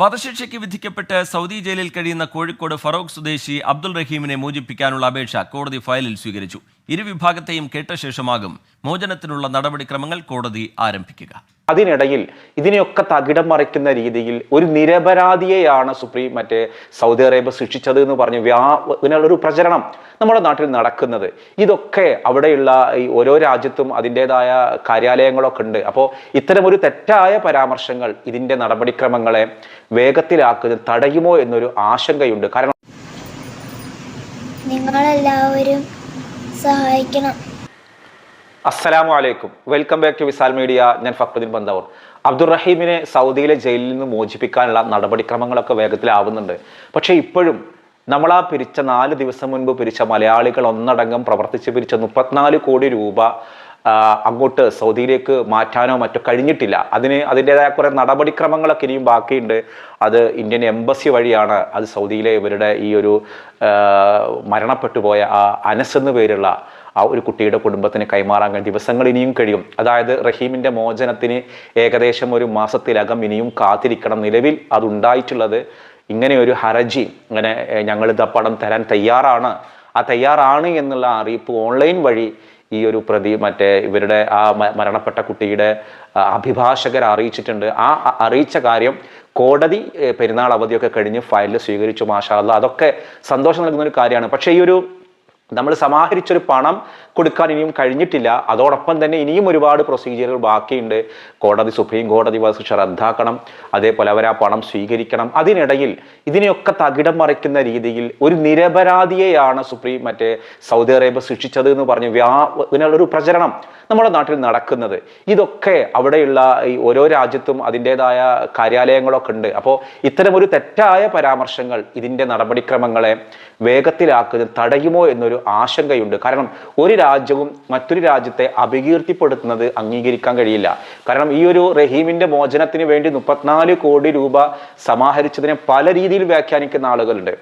വധശിക്ഷയ്ക്ക് വിധിക്കപ്പെട്ട് സൗദി ജയിലിൽ കഴിയുന്ന കോഴിക്കോട് ഫറോക്ക് സ്വദേശി അബ്ദുൾ റഹീമിനെ മോചിപ്പിക്കാനുള്ള അപേക്ഷ കോടതി ഫയലിൽ സ്വീകരിച്ചു. ഇരുവിഭാഗത്തെയും കേട്ട ശേഷമാകും മോചനത്തിനുള്ള നടപടിക്രമങ്ങൾ കോടതി ആരംഭിക്കുക. അതിനിടയിൽ ഇതിനെയൊക്കെ തകിടം മറിക്കുന്ന രീതിയിൽ ഒരു നിരപരാധിയെയാണ് സുപ്രീം മറ്റേ സൗദി അറേബ്യ ശിക്ഷിച്ചത് എന്ന് പറഞ്ഞ് വ്യാ ഇതിനുള്ളൊരു പ്രചരണം നമ്മുടെ നാട്ടിൽ നടക്കുന്നത്. ഇതൊക്കെ അവിടെയുള്ള ഈ ഓരോ രാജ്യത്തും അതിന്റെതായ കാര്യാലയങ്ങളൊക്കെ ഉണ്ട്. അപ്പോൾ ഇത്തരമൊരു തെറ്റായ പരാമർശങ്ങൾ ഇതിന്റെ നടപടിക്രമങ്ങളെ വേഗത്തിലാക്കുന്നത് തടയുമോ എന്നൊരു ആശങ്കയുണ്ട്. കാരണം നിങ്ങളെല്ലാവരും സഹായിക്കണം. അസ്സലാമു അലൈക്കും. Welcome back to Visal media ഞാൻ ഫക്രുദ്ദീൻ ബന്ദാവൂർ. അബ്ദുറഹീമിനെ സൗദിയിലെ ജയിലിൽ നിന്ന് മോചിപ്പിക്കാനുള്ള നടപടിക്രമങ്ങളൊക്കെ വേഗത്തിലാവുന്നുണ്ട്. പക്ഷേ ഇപ്പോഴും നമ്മൾ ആ പിരിച്ച നാല് ദിവസം മുൻപ് പിരിച്ച മലയാളികൾ ഒന്നടങ്കം പ്രവർത്തിച്ച് പിരിച്ച മുപ്പത്തിനാല് കോടി രൂപ അങ്ങോട്ട് സൗദിയിലേക്ക് മാറ്റാനോ മറ്റോ കഴിഞ്ഞിട്ടില്ല. അതിന് അതിന്റെതായ കുറേ നടപടിക്രമങ്ങളൊക്കെ ഇനിയും ബാക്കിയുണ്ട്. അത് ഇന്ത്യൻ എംബസി വഴിയാണ് അത് സൗദിയിലെ ഇവരുടെ ഈ ഒരു മരണപ്പെട്ടു പോയ ആ അനസ് എന്ന് പേരുള്ള ആ ഒരു കുട്ടിയുടെ കുടുംബത്തിന് കൈമാറാൻ കഴിഞ്ഞ ദിവസങ്ങൾ ഇനിയും കഴിയും. അതായത് റഹീമിന്റെ മോചനത്തിന് ഏകദേശം ഒരു മാസത്തിലകം ഇനിയും കാത്തിരിക്കണം നിലവിൽ അതുണ്ടായിട്ടുള്ളത്. ഇങ്ങനെ ഒരു ഹർജി ഇങ്ങനെ ഞങ്ങളിത് പടം തരാൻ തയ്യാറാണ്. ആ തയ്യാറാണ് എന്നുള്ള അറിയിപ്പ് ഓൺലൈൻ വഴി ഈ ഒരു പ്രതി മറ്റേ ഇവരുടെ ആ മരണപ്പെട്ട കുട്ടിയുടെ അഭിഭാഷകർ അറിയിച്ചിട്ടുണ്ട്. ആ അറിയിച്ച കാര്യം കോടതി പെരുന്നാൾ അവധിയൊക്കെ കഴിഞ്ഞ് ഫയലിൽ സ്വീകരിച്ചു മാഷാ അല്ലാ അതൊക്കെ സന്തോഷം നൽകുന്ന ഒരു കാര്യമാണ്. പക്ഷേ ഈ ഒരു നമ്മൾ സമാഹരിച്ചൊരു പണം കൊടുക്കാൻ ഇനിയും കഴിഞ്ഞിട്ടില്ല. അതോടൊപ്പം തന്നെ ഇനിയും ഒരുപാട് പ്രൊസീജിയറുകൾ ബാക്കിയുണ്ട്. കോടതി സുപ്രീം കോടതി വധശിക്ഷ റദ്ദാക്കണം. അതേപോലെ അവർ ആ പണം സ്വീകരിക്കണം. അതിനിടയിൽ ഇതിനെയൊക്കെ തകിടം മറിക്കുന്ന രീതിയിൽ ഒരു നിരപരാധിയെയാണ് സുപ്രീം മറ്റേ സൗദി അറേബ്യ ശിക്ഷിച്ചത് എന്ന് പറഞ്ഞ് വ്യാ ഇതിനുള്ളൊരു പ്രചരണം നമ്മുടെ നാട്ടിൽ നടക്കുന്നത്. ഇതൊക്കെ അവിടെയുള്ള ഈ ഓരോ രാജ്യത്തും അതിന്റെതായ കാര്യാലയങ്ങളൊക്കെ ഉണ്ട്. അപ്പോൾ ഇത്തരമൊരു തെറ്റായ പരാമർശങ്ങൾ ഇതിന്റെ നടപടിക്രമങ്ങളെ വേഗത്തിലാക്കുന്നത് തടയുമോ എന്നൊരു ആശങ്കയുണ്ട്. കാരണം ഒരു രാജ്യവും മറ്റൊരു രാജ്യത്തെ അപകീർത്തിപ്പെടുത്തുന്നത് അംഗീകരിക്കാൻ കഴിയില്ല. കാരണം ഈ ഒരു റഹീമിന്റെ മോചനത്തിന് വേണ്ടി മുപ്പത്തിനാല് കോടി രൂപ സമാഹരിച്ചതിനെ പല രീതിയിൽ വ്യാഖ്യാനിക്കുന്ന ആളുകളുണ്ട്.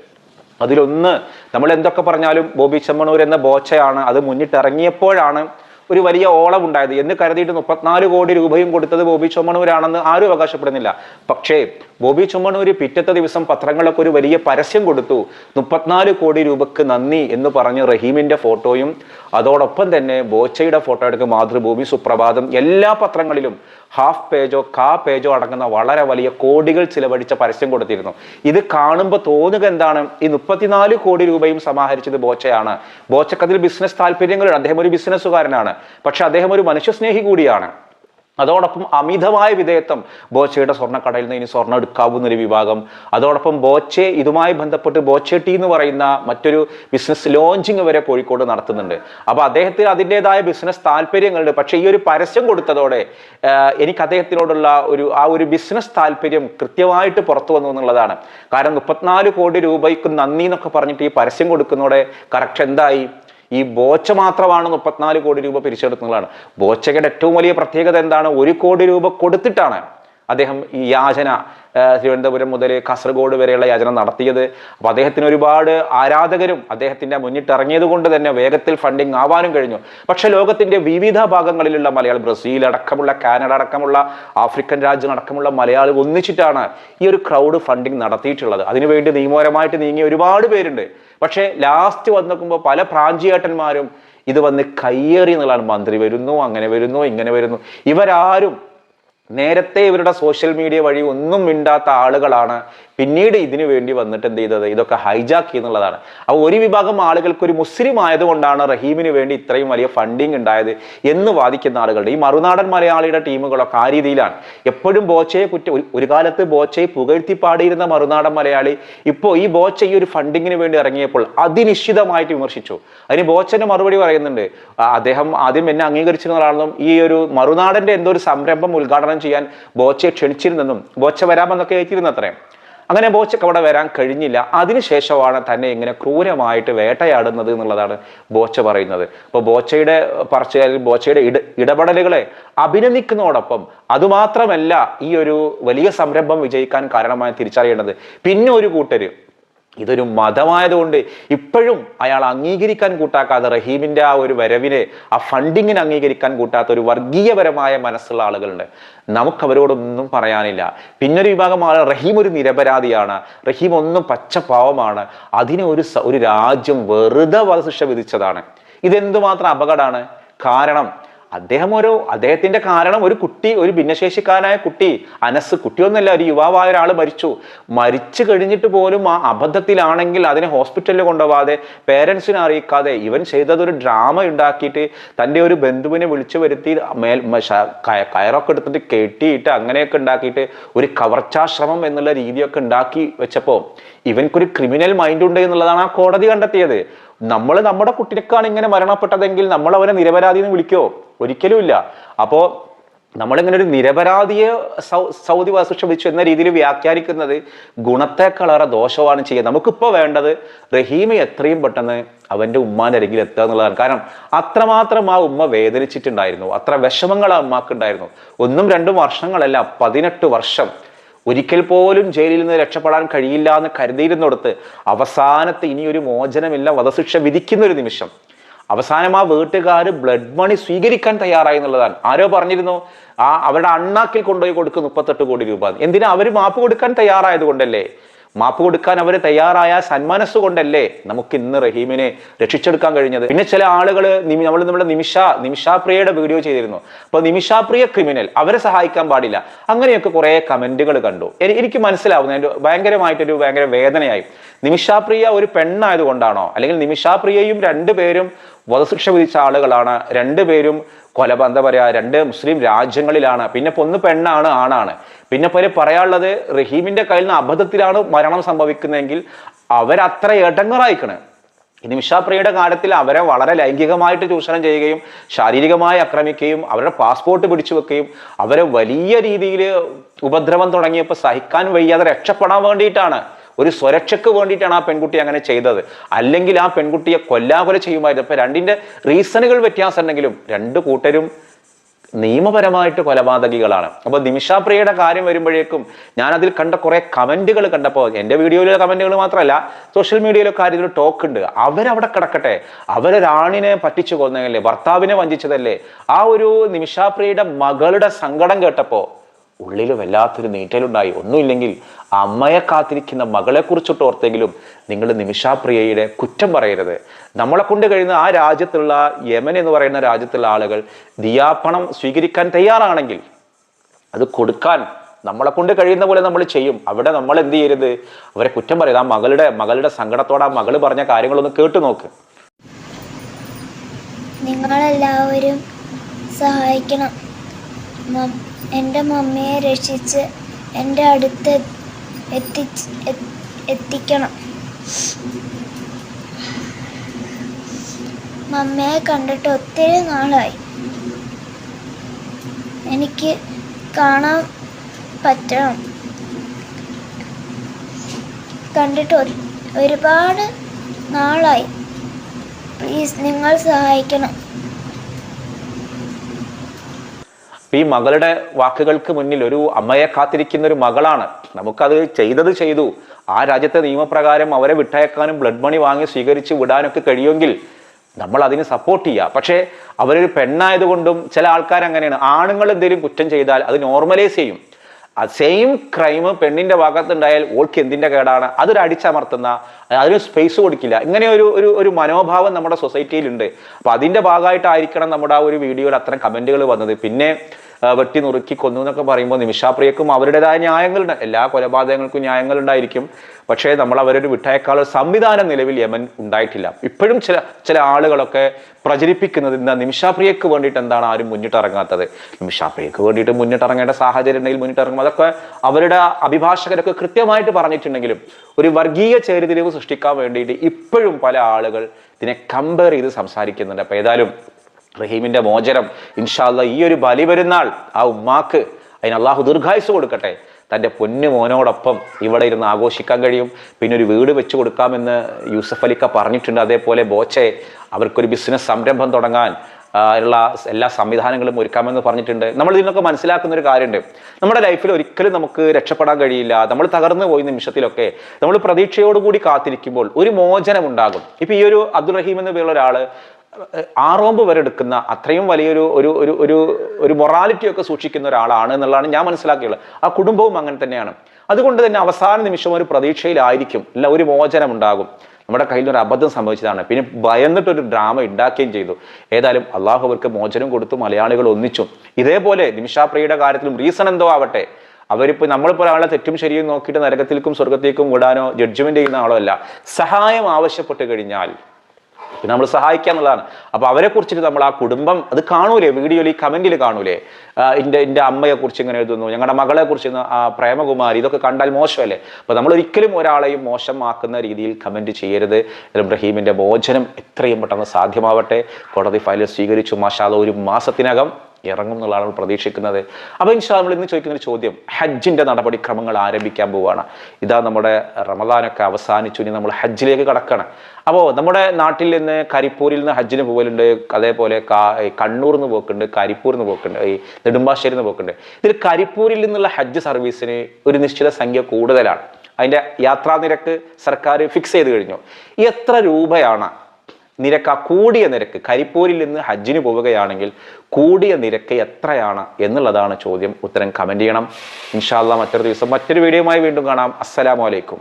അതിലൊന്ന് നമ്മൾ എന്തൊക്കെ പറഞ്ഞാലും ബോബി ചെമ്മണൂർ എന്ന ബോച്ചയാണ്. അത് മുന്നിട്ടിറങ്ങിയപ്പോഴാണ് ഒരു വലിയ ഓളം ഉണ്ടായത് എന്ന് കരുതിയിട്ട് മുപ്പത്തിനാല് കോടി രൂപയും കൊടുത്തത് ബോബി ചുമണൂരാണെന്ന് ആരും അവകാശപ്പെടുന്നില്ല. പക്ഷേ ബോബി ചുമണൂര് പിറ്റത്തെ ദിവസം പത്രങ്ങളൊക്കെ ഒരു വലിയ പരസ്യം കൊടുത്തു. മുപ്പത്തിനാല് കോടി രൂപക്ക് നന്ദി എന്ന് പറഞ്ഞ് റഹീമിന്റെ ഫോട്ടോയും അതോടൊപ്പം തന്നെ ബോച്ചയുടെ ഫോട്ടോ എടുക്കുക മാതൃഭൂമി സുപ്രഭാതം എല്ലാ പത്രങ്ങളിലും ഹാഫ് പേജോ കാ പേജോ അടങ്ങുന്ന വളരെ വലിയ കോടികൾ ചിലവഴിച്ച പരസ്യം കൊടുത്തിരുന്നു. ഇത് കാണുമ്പോൾ തോന്നുക എന്താണ്? ഈ മുപ്പത്തിനാല് കോടി രൂപയും സമാഹരിച്ചത് ബോച്ചയാണ്. ബോച്ചക്കതിൽ ബിസിനസ് താല്പര്യങ്ങളുണ്ട്. അദ്ദേഹം ഒരു ബിസിനസ്സുകാരനാണ് പക്ഷെ അദ്ദേഹം ഒരു മനുഷ്യസ്നേഹി കൂടിയാണ്. അതോടൊപ്പം അമിതമായ വിധേയത്വം ബോച്ചയുടെ സ്വർണക്കടയിൽ നിന്ന് ഇനി സ്വർണം എടുക്കാവുന്ന ഒരു വിഭാഗം. അതോടൊപ്പം ബോച്ചെ ഇതുമായി ബന്ധപ്പെട്ട് ബോച്ചെ എന്ന് പറയുന്ന മറ്റൊരു ബിസിനസ് ലോഞ്ചിങ് വരെ കോഴിക്കോട് നടത്തുന്നുണ്ട്. അപ്പോൾ അദ്ദേഹത്തിന് അതിന്റെതായ ബിസിനസ് താല്പര്യങ്ങളുണ്ട്. പക്ഷേ ഈ ഒരു പരസ്യം കൊടുത്തതോടെ എനിക്ക് അദ്ദേഹത്തിനോടുള്ള ഒരു ആ ഒരു ബിസിനസ് താല്പര്യം കൃത്യമായിട്ട് പുറത്തു വന്നു എന്നുള്ളതാണ്. കാരണം മുപ്പത്തിനാല് കോടി രൂപയ്ക്ക് നന്ദി എന്നൊക്കെ പറഞ്ഞിട്ട് ഈ പരസ്യം കൊടുക്കുന്നതോടെ കറക്റ്റ് എന്തായി? ഈ ബോച്ച മാത്രമാണ് മുപ്പത്തിനാല് കോടി രൂപ പിരിച്ചെടുക്കുന്നതാണ് ബോച്ചയുടെ ഏറ്റവും വലിയ പ്രത്യേകത എന്താണ്? ഒരു കോടി രൂപ കൊടുത്തിട്ടാണ് അദ്ദേഹം ഈ യാചന തിരുവനന്തപുരം മുതൽ കാസർഗോഡ് വരെയുള്ള യാചന നടത്തിയത്. അപ്പോൾ അദ്ദേഹത്തിന് ഒരുപാട് ആരാധകരും അദ്ദേഹത്തിന്റെ മുന്നിട്ടിറങ്ങിയത് കൊണ്ട് തന്നെ വേഗത്തിൽ ഫണ്ടിങ് ആവാനും കഴിഞ്ഞു. പക്ഷേ ലോകത്തിന്റെ വിവിധ ഭാഗങ്ങളിലുള്ള മലയാളി ബ്രസീൽ അടക്കമുള്ള കാനഡ അടക്കമുള്ള ആഫ്രിക്കൻ രാജ്യം അടക്കമുള്ള മലയാളികൾ ഒന്നിച്ചിട്ടാണ് ഈ ഒരു ക്രൗഡ് ഫണ്ടിങ് നടത്തിയിട്ടുള്ളത്. അതിനുവേണ്ടി നിയമപരമായിട്ട് നീങ്ങിയ ഒരുപാട് പേരുണ്ട്. പക്ഷേ ലാസ്റ്റ് വന്ന് നോക്കുമ്പോൾ പല പ്രാഞ്ചിയേട്ടന്മാരും ഇത് വന്ന് കയ്യേറി എന്നുള്ളതാണ്. മന്ത്രി വരുന്നു അങ്ങനെ വരുന്നു ഇങ്ങനെ വരുന്നു. ഇവരാരും നേരത്തെ ഇവരുടെ സോഷ്യൽ മീഡിയ വഴി ഒന്നും മിണ്ടാത്ത ആളുകളാണ് പിന്നീട് ഇതിനു വേണ്ടി വന്നിട്ട് എന്ത് ചെയ്തത്? ഇതൊക്കെ ഹൈജാക്ക് എന്നുള്ളതാണ് അപ്പോൾ ഒരു വിഭാഗം ആളുകൾക്ക് ഒരു മുസ്ലിം ആയതുകൊണ്ടാണ് റഹീമിന് വേണ്ടി ഇത്രയും വലിയ ഫണ്ടിങ് ഉണ്ടായത് എന്ന് വാദിക്കുന്ന ആളുകളുടെ ഈ മറുനാടൻ മലയാളിയുടെ ടീമുകളൊക്കെ ആ രീതിയിലാണ്. എപ്പോഴും ബോച്ചയെ കുറ്റ ഒരു- കാലത്ത് ബോച്ചയെ പുകഴ്ത്തി പാടിയിരുന്ന മറുനാടൻ മലയാളി ഇപ്പോൾ ഈ ബോച്ച ഈ ഒരു ഫണ്ടിങ്ങിന് വേണ്ടി ഇറങ്ങിയപ്പോൾ അതിനിശ്ചിതമായിട്ട് വിമർശിച്ചു. അതിന് ബോച്ചന്റെ മറുപടി പറയുന്നുണ്ട്. അദ്ദേഹം ആദ്യം എന്നെ അംഗീകരിച്ചിരുന്നതാണെന്നും ഈ ഒരു മറുനാടന്റെ എന്തോ ഒരു സംരംഭം ഉദ്ഘാടനം ചെയ്യാൻ ബോച്ചയെ ക്ഷണിച്ചിരുന്നെന്നും ബോച്ച വരാമെന്നൊക്കെ ഏറ്റിരുന്നത്രേ. അങ്ങനെ ബോച്ചക്ക് അവിടെ വരാൻ കഴിഞ്ഞില്ല. അതിനുശേഷമാണ് തന്നെ ഇങ്ങനെ ക്രൂരമായിട്ട് വേട്ടയാടുന്നത് എന്നുള്ളതാണ് ബോച്ച പറയുന്നത്. അപ്പോൾ ബോച്ചയുടെ പറച്ച അല്ലെങ്കിൽ ബോച്ചയുടെ ഇട ഇടപെടലുകളെ അഭിനന്ദിക്കുന്നതോടൊപ്പം അതുമാത്രമല്ല ഈ ഒരു വലിയ സംരംഭം വിജയിക്കാൻ കാരണമായി തിരിച്ചറിയേണ്ടത്. പിന്നെ ഒരു കൂട്ടര് ഇതൊരു മതമായതുകൊണ്ട് ഇപ്പോഴും അയാൾ അംഗീകരിക്കാൻ കൂട്ടാക്കാതെ റഹീമിന്റെ ആ ഒരു വരവിനെ ആ ഫണ്ടിങ്ങിന് അംഗീകരിക്കാൻ കൂട്ടാത്ത ഒരു വർഗീയപരമായ മനസ്സുള്ള ആളുകളുണ്ട്. നമുക്ക് അവരോടൊന്നും പറയാനില്ല. പിന്നൊരു വിഭാഗം ആൾ റഹീം ഒരു നിരപരാധിയാണ്. റഹീം ഒന്നും പച്ചപ്പാവമാണ് അതിനെ ഒരു ഒരു രാജ്യം വെറുതെ വധശിക്ഷ വിധിച്ചതാണ്. ഇതെന്തുമാത്രം അപകടമാണ്? കാരണം അദ്ദേഹം ഒരു അദ്ദേഹത്തിന്റെ കാരണം ഒരു കുട്ടി ഒരു ഭിന്നശേഷിക്കാരനായ കുട്ടി അനസ് കുട്ടിയൊന്നുമല്ല ഒരു യുവാവായ ഒരാൾ മരിച്ചു. മരിച്ചു കഴിഞ്ഞിട്ട് പോലും ആ അബദ്ധത്തിലാണെങ്കിൽ അതിനെ ഹോസ്പിറ്റലിൽ കൊണ്ടുപോവാതെ പേരൻസിനെ അറിയിക്കാതെ ഇവൻ ചെയ്തതൊരു ഡ്രാമ ഉണ്ടാക്കിയിട്ട് തന്റെ ഒരു ബന്ധുവിനെ വിളിച്ചു വരുത്തി മേൽ കയറൊക്കെ എടുത്തിട്ട് കെട്ടിയിട്ട് അങ്ങനെയൊക്കെ ഉണ്ടാക്കിയിട്ട് ഒരു കവർച്ചാശ്രമം എന്നുള്ള രീതിയൊക്കെ ഉണ്ടാക്കി വെച്ചപ്പോൾ ഇവൻക്കൊരു ക്രിമിനൽ മൈൻഡ് ഉണ്ട് എന്നുള്ളതാണ് ആ കോടതി കണ്ടെത്തിയത്. നമ്മൾ നമ്മുടെ കുട്ടിക്കാണ് ഇങ്ങനെ മരണപ്പെട്ടതെങ്കിൽ നമ്മൾ അവനെ നിരപരാധി എന്ന് വിളിക്കോ ഒരിക്കലും ഇല്ല അപ്പോ നമ്മളിങ്ങനെ ഒരു നിരപരാധിയെ സൗദി വധശിക്ഷ വിധിച്ചു എന്ന രീതിയിൽ വ്യാഖ്യാനിക്കുന്നത് ഗുണത്തെക്കാളേറെ ദോഷമാണ് ചെയ്യുക. നമുക്കിപ്പോൾ വേണ്ടത് റഹീമ എത്രയും പെട്ടെന്ന് അവന്റെ ഉമ്മാന്റെ അരികിൽ എത്തുക എന്നുള്ളതാണ്. കാരണം അത്രമാത്രം ആ ഉമ്മ വേദനിച്ചിട്ടുണ്ടായിരുന്നു. അത്ര വിഷമങ്ങൾ ആ ഉമ്മാക്കുണ്ടായിരുന്നു. ഒന്നും രണ്ടും വർഷങ്ങളല്ല പതിനെട്ട് വർഷം. ഒരിക്കൽ പോലും ജയിലിൽ നിന്ന് രക്ഷപ്പെടാൻ കഴിയില്ല എന്ന് കരുതിയിരുന്നിടത്ത് അവസാനത്തെ ഇനിയൊരു മോചനമില്ല വധശിക്ഷ വിധിക്കുന്ന ഒരു നിമിഷം. അവസാനം ആ വീട്ടുകാർ ബ്ലഡ് മണി സ്വീകരിക്കാൻ തയ്യാറായി എന്നുള്ളതാണ് ആരോ പറഞ്ഞിരുന്നു ആ അവരുടെ അണ്ണാക്കിൽ കൊണ്ടുപോയി കൊടുക്കും മുപ്പത്തെട്ട് കോടി രൂപ. എന്തിനാ അവർ മാപ്പ് കൊടുക്കാൻ തയ്യാറായത് കൊണ്ടല്ലേ മാപ്പ് കൊടുക്കാൻ അവർ തയ്യാറായ സന്മനസ് കൊണ്ടല്ലേ നമുക്ക് ഇന്ന് റഹീമിനെ രക്ഷിച്ചെടുക്കാൻ കഴിഞ്ഞത്. പിന്നെ ചില ആളുകൾ നമ്മൾ നമ്മുടെ നിമിഷ നിമിഷാപ്രിയയുടെ വീഡിയോ ചെയ്തിരുന്നു. അപ്പൊ നിമിഷാപ്രിയ ക്രിമിനൽ അവരെ സഹായിക്കാൻ പാടില്ല. അങ്ങനെയൊക്കെ കുറെ കമന്റുകൾ കണ്ടു. എനി- എനിക്ക് മനസ്സിലാവുന്നു എന്റെ ഭയങ്കരമായിട്ടൊരു ഭയങ്കര വേദനയായി. നിമിഷാപ്രിയ ഒരു പെണ്ണായതുകൊണ്ടാണോ? അല്ലെങ്കിൽ നിമിഷാപ്രിയയും രണ്ടുപേരും വധശിക്ഷ വിധിച്ച ആളുകളാണ് രണ്ടുപേരും കൊലബന്ധ പറയാ രണ്ട് മുസ്ലിം രാജ്യങ്ങളിലാണ്. പിന്നെ ഒന്ന് പെണ്ണാണ് ആണാണ്. പിന്നെ പോലെ പറയാനുള്ളത് റഹീമിന്റെ കയ്യിൽ നിന്ന് അബദ്ധത്തിലാണ് മരണം സംഭവിക്കുന്നതെങ്കിൽ അവരത്ര ഇടങ്ങറായിക്കണ് നിമിഷാപ്രിയയുടെ കാര്യത്തിൽ അവരെ വളരെ ലൈംഗികമായിട്ട് ചൂഷണം ചെയ്യുകയും ശാരീരികമായി ആക്രമിക്കുകയും അവരുടെ പാസ്പോർട്ട് പിടിച്ചു വെക്കുകയും അവരെ വലിയ രീതിയിൽ ഉപദ്രവം തുടങ്ങിയപ്പോൾ സഹിക്കാൻ വയ്യാതെ രക്ഷപ്പെടാൻ വേണ്ടിയിട്ടാണ്. ഒരു സുരക്ഷയ്ക്ക് വേണ്ടിയിട്ടാണ് ആ പെൺകുട്ടി അങ്ങനെ ചെയ്തത്. അല്ലെങ്കിൽ ആ പെൺകുട്ടിയെ കൊല്ലാകൊല ചെയ്യുമായിരുന്നു. അപ്പം രണ്ടിന്റെ റീസണുകൾ വ്യത്യാസം ഉണ്ടെങ്കിലും രണ്ട് കൂട്ടരും നിയമപരമായിട്ട് കൊലപാതകികളാണ്. അപ്പൊ നിമിഷാപ്രിയയുടെ കാര്യം വരുമ്പോഴേക്കും ഞാൻ അതിൽ കണ്ട കുറെ കമന്റുകൾ കണ്ടപ്പോൾ എന്റെ വീഡിയോയിലെ കമന്റുകൾ മാത്രമല്ല സോഷ്യൽ മീഡിയയിലൊക്കെ കാര്യത്തിൽ ടോക്ക് ഉണ്ട്. അവരവിടെ കിടക്കട്ടെ. അവരൊരാണിനെ പറ്റിച്ചു കൊന്നതല്ലേ? ഭർത്താവിനെ വഞ്ചിച്ചതല്ലേ? ആ ഒരു നിമിഷാപ്രിയയുടെ മകളുടെ സങ്കടം കേട്ടപ്പോ ഉള്ളിൽ വല്ലാത്തൊരു നീറ്റലുണ്ടായി. ഒന്നുമില്ലെങ്കിൽ അമ്മയെ കാത്തിരിക്കുന്ന മകളെ കുറിച്ചിട്ട് ഓർത്തെങ്കിലും നിങ്ങൾ നിമിഷാപ്രിയയുടെ കുറ്റം പറയരുത്. നമ്മളെ കൊണ്ട് കഴിയുന്ന ആ രാജ്യത്തുള്ള യമൻ എന്ന് പറയുന്ന രാജ്യത്തുള്ള ആളുകൾ ദിയാപണം സ്വീകരിക്കാൻ തയ്യാറാണെങ്കിൽ അത് കൊടുക്കാൻ നമ്മളെ കൊണ്ട് കഴിയുന്ന പോലെ നമ്മൾ ചെയ്യും. അവിടെ നമ്മൾ എന്ത് ചെയ്യരുത്? അവരെ കുറ്റം പറയരുത്. ആ മകളുടെ മകളുടെ സങ്കടത്തോടെ ആ മകൾ പറഞ്ഞ കാര്യങ്ങളൊന്ന് കേട്ടു നോക്ക്. നിങ്ങളെല്ലാവരും സഹായിക്കണം. എന്റെ മമ്മിയെ രക്ഷിച്ച് എന്റെ അടുത്ത് എത്തി എത്തിക്കണം. മമ്മയെ കണ്ടിട്ട് ഒത്തിരി നാളായി. എനിക്ക് കാണാൻ പറ്റണം. കണ്ടിട്ട് ഒരുപാട് നാളായി. പ്ലീസ് നിങ്ങൾ സഹായിക്കണം അപ്പൊ ഈ മകളുടെ വാക്കുകൾക്ക് മുന്നിൽ ഒരു അമ്മയെ കാത്തിരിക്കുന്ന ഒരു മകളാണ്. നമുക്കത് ചെയ്തത് ചെയ്തു. ആ രാജ്യത്തെ നിയമപ്രകാരം അവരെ വിട്ടയക്കാനും ബ്ലഡ് മണി വാങ്ങി സ്വീകരിച്ച് വിടാനൊക്കെ കഴിയുമെങ്കിൽ നമ്മൾ അതിന് സപ്പോർട്ട് ചെയ്യുക പക്ഷേ അവരൊരു പെണ്ണായതുകൊണ്ടും ചില ആൾക്കാർ അങ്ങനെയാണ്. ആണുങ്ങൾ എന്തെങ്കിലും കുറ്റം ചെയ്താൽ അത് നോർമലൈസ് ചെയ്യും. ആ സെയിം ക്രൈം പെണ്ണിന്റെ ഭാഗത്തുണ്ടായാൽ ഓൾക്ക് എന്തിന്റെ കേടാണ്? അതൊരു അടിച്ചമർത്തുന്ന അതിന് സ്പേസ് കൊടുക്കില്ല. ഇങ്ങനെ ഒരു ഒരു ഒരു മനോഭാവം നമ്മുടെ സൊസൈറ്റിയിലുണ്ട് അപ്പം അതിന്റെ ഭാഗമായിട്ടായിരിക്കണം നമ്മുടെ ആ ഒരു വീഡിയോയിൽ അത്തരം കമന്റുകൾ വന്നത്. പിന്നെ വെട്ടി നുറുക്കി കൊന്നു എന്നൊക്കെ പറയുമ്പോൾ നിമിഷാപ്രിയക്കും അവരുടേതായ ന്യായങ്ങളുണ്ട്. എല്ലാ കൊലപാതകങ്ങൾക്കും ന്യായങ്ങളുണ്ടായിരിക്കും പക്ഷേ നമ്മൾ അവരൊരു വിട്ടയക്കാനുള്ള സംവിധാനം നിലവിൽ യമൻ ഉണ്ടായിട്ടില്ല. ഇപ്പോഴും ചില ചില ആളുകളൊക്കെ പ്രചരിപ്പിക്കുന്നത് ഇന്ന് നിമിഷാപ്രിയക്ക് വേണ്ടിയിട്ട് എന്താണ് ആരും മുന്നിട്ടിറങ്ങാത്തത്? നിമിഷാപ്രിയക്ക് വേണ്ടിയിട്ട് മുന്നിട്ടിറങ്ങേണ്ട സാഹചര്യം ഉണ്ടെങ്കിൽ മുന്നിട്ടിറങ്ങും. അതൊക്കെ അവരുടെ അഭിഭാഷകരൊക്കെ കൃത്യമായിട്ട് പറഞ്ഞിട്ടുണ്ടെങ്കിലും ഒരു വർഗീയ ചേരിതിരിവ് സൃഷ്ടിക്കാൻ വേണ്ടിയിട്ട് ഇപ്പോഴും പല ആളുകൾ ഇതിനെ കമ്പയർ ചെയ്ത് സംസാരിക്കുന്നുണ്ട്. അപ്പം ഏതായാലും റഹീമിന്റെ മോചനം ഇൻഷാല്ല ഈ ഒരു ബലി പെരുന്നാൾ ആ ഉമ്മാക്ക് അതിന് അള്ളാഹു ദീർഘായുസ് കൊടുക്കട്ടെ. തന്റെ പൊന്നു മോനോടൊപ്പം ഇവിടെ ഇരുന്ന് ആഘോഷിക്കാൻ കഴിയും. പിന്നെ ഒരു വീട് വെച്ച് കൊടുക്കാമെന്ന് യൂസഫ് അലിക്ക പറഞ്ഞിട്ടുണ്ട്. അതേപോലെ ബോച്ചെ അവർക്കൊരു ബിസിനസ് സംരംഭം തുടങ്ങാൻ ഉള്ള എല്ലാ സംവിധാനങ്ങളും ഒരുക്കാമെന്ന് പറഞ്ഞിട്ടുണ്ട്. നമ്മൾ ഇതിനൊക്കെ മനസ്സിലാക്കുന്ന ഒരു കാര്യമുണ്ട്. നമ്മുടെ ലൈഫിൽ ഒരിക്കലും നമുക്ക് രക്ഷപ്പെടാൻ കഴിയില്ല. നമ്മൾ തകർന്നു പോയി നിമിഷത്തിലൊക്കെ നമ്മൾ പ്രതീക്ഷയോടുകൂടി കാത്തിരിക്കുമ്പോൾ ഒരു മോചനം ഉണ്ടാകും ഇപ്പൊ ഈ ഒരു അബ്ദുൾ റഹീം എന്ന് പേരുള്ള ഒരാൾ ആറോമ്പ് വരെ എടുക്കുന്ന അത്രയും വലിയൊരു ഒരു ഒരു ഒരു ഒരു മൊറാലിറ്റി ഒക്കെ സൂക്ഷിക്കുന്ന ഒരാളാണ് എന്നുള്ളതാണ് ഞാൻ മനസ്സിലാക്കിയുള്ളത്. ആ കുടുംബവും അങ്ങനെ തന്നെയാണ്. അതുകൊണ്ട് തന്നെ അവസാന നിമിഷം ഒരു പ്രതീക്ഷയിലായിരിക്കും. അല്ല ഒരു മോചനം ഉണ്ടാകും നമ്മുടെ കയ്യിൽ ഒരു അബദ്ധം സംഭവിച്ചതാണ്. പിന്നെ ഭയന്നിട്ടൊരു ഡ്രാമ ഉണ്ടാക്കുകയും ചെയ്തു. ഏതായാലും അള്ളാഹു അവർക്ക് മോചനം കൊടുത്തു മലയാളികൾ ഒന്നിച്ചു. ഇതേപോലെ നിമിഷാപ്രിയയുടെ കാര്യത്തിലും റീസൺ എന്തോ ആവട്ടെ. അവരിപ്പോൾ നമ്മളിപ്പോൾ ഒരാളെ തെറ്റും ശരിയും നോക്കിയിട്ട് നരകത്തിലേക്കും സ്വർഗത്തേക്കും വിടാനോ ജഡ്ജ്മെന്റ് ചെയ്യുന്ന ആളോ അല്ല സഹായം ആവശ്യപ്പെട്ട് കഴിഞ്ഞാൽ പിന്നെ നമ്മൾ സഹായിക്കുക എന്നുള്ളതാണ്. അപ്പോൾ അവരെ കുറിച്ചിട്ട് നമ്മൾ ആ കുടുംബം അത് കാണൂലേ? വീഡിയോയിൽ ഈ കമന്റിൽ കാണൂലേ? എന്റെ എന്റെ അമ്മയെ കുറിച്ച് ഇങ്ങനെ എഴുതുന്നു ഞങ്ങളുടെ മകളെ കുറിച്ച് പ്രേമകുമാരി ഇതൊക്കെ കണ്ടാൽ മോശമല്ലേ? അപ്പോൾ നമ്മൾ ഒരിക്കലും ഒരാളെയും മോശമാക്കുന്ന രീതിയിൽ കമന്റ് ചെയ്യരുത്. ഇബ്രാഹീമിന്റെ മോചനം എത്രയും പെട്ടെന്ന് സാധ്യമാവട്ടെ. കോടതി ഫയൽ സ്വീകരിച്ചു. മാഷാല ഒരു മാസത്തിനകം ഇറങ്ങും എന്നുള്ളതാണ് പ്രതീക്ഷിക്കുന്നത്. അപ്പോൾ ഇൻഷാ നമ്മൾ ഇന്ന് ചോദിക്കുന്ന ഒരു ചോദ്യം ഹജ്ജിന്റെ നടപടിക്രമങ്ങൾ ആരംഭിക്കാൻ പോവുകയാണ് ഇതാ നമ്മുടെ റമദാനൊക്കെ അവസാനിച്ചു ഇനി നമ്മൾ ഹജ്ജിലേക്ക് കടക്കണം. അപ്പോൾ നമ്മുടെ നാട്ടിൽ നിന്ന് കരിപ്പൂരിൽ നിന്ന് ഹജ്ജിന് പോകലുണ്ട് അതേപോലെ കണ്ണൂരിൽ നിന്ന് പോക്കുണ്ട് കരിപ്പൂരിൽ നിന്ന് പോക്കുണ്ട് ഈ നെടുമ്പാശ്ശേരിയിൽ നിന്ന് പോക്കുണ്ട്. ഇതിൽ കരിപ്പൂരിൽ നിന്നുള്ള ഹജ്ജ് സർവീസിന് ഒരു നിശ്ചിത സംഖ്യ കൂടുതലാണ്. അതിന്റെ യാത്രാ നിരക്ക് സർക്കാർ ഫിക്സ് ചെയ്ത് കഴിഞ്ഞു. എത്ര രൂപയാണ് നിരക്ക് ആ കൂടിയ നിരക്ക് കരിപ്പൂരിൽ നിന്ന് ഹജ്ജിന് പോവുകയാണെങ്കിൽ കൂടിയ നിരക്ക് എത്രയാണ് എന്നുള്ളതാണ് ചോദ്യം. ഉത്തരം കമന്റ് ചെയ്യണം. ഇൻഷാല്ല മറ്റൊരു ദിവസം മറ്റൊരു വീഡിയോയുമായി വീണ്ടും കാണാം. അസ്സലാമലൈക്കും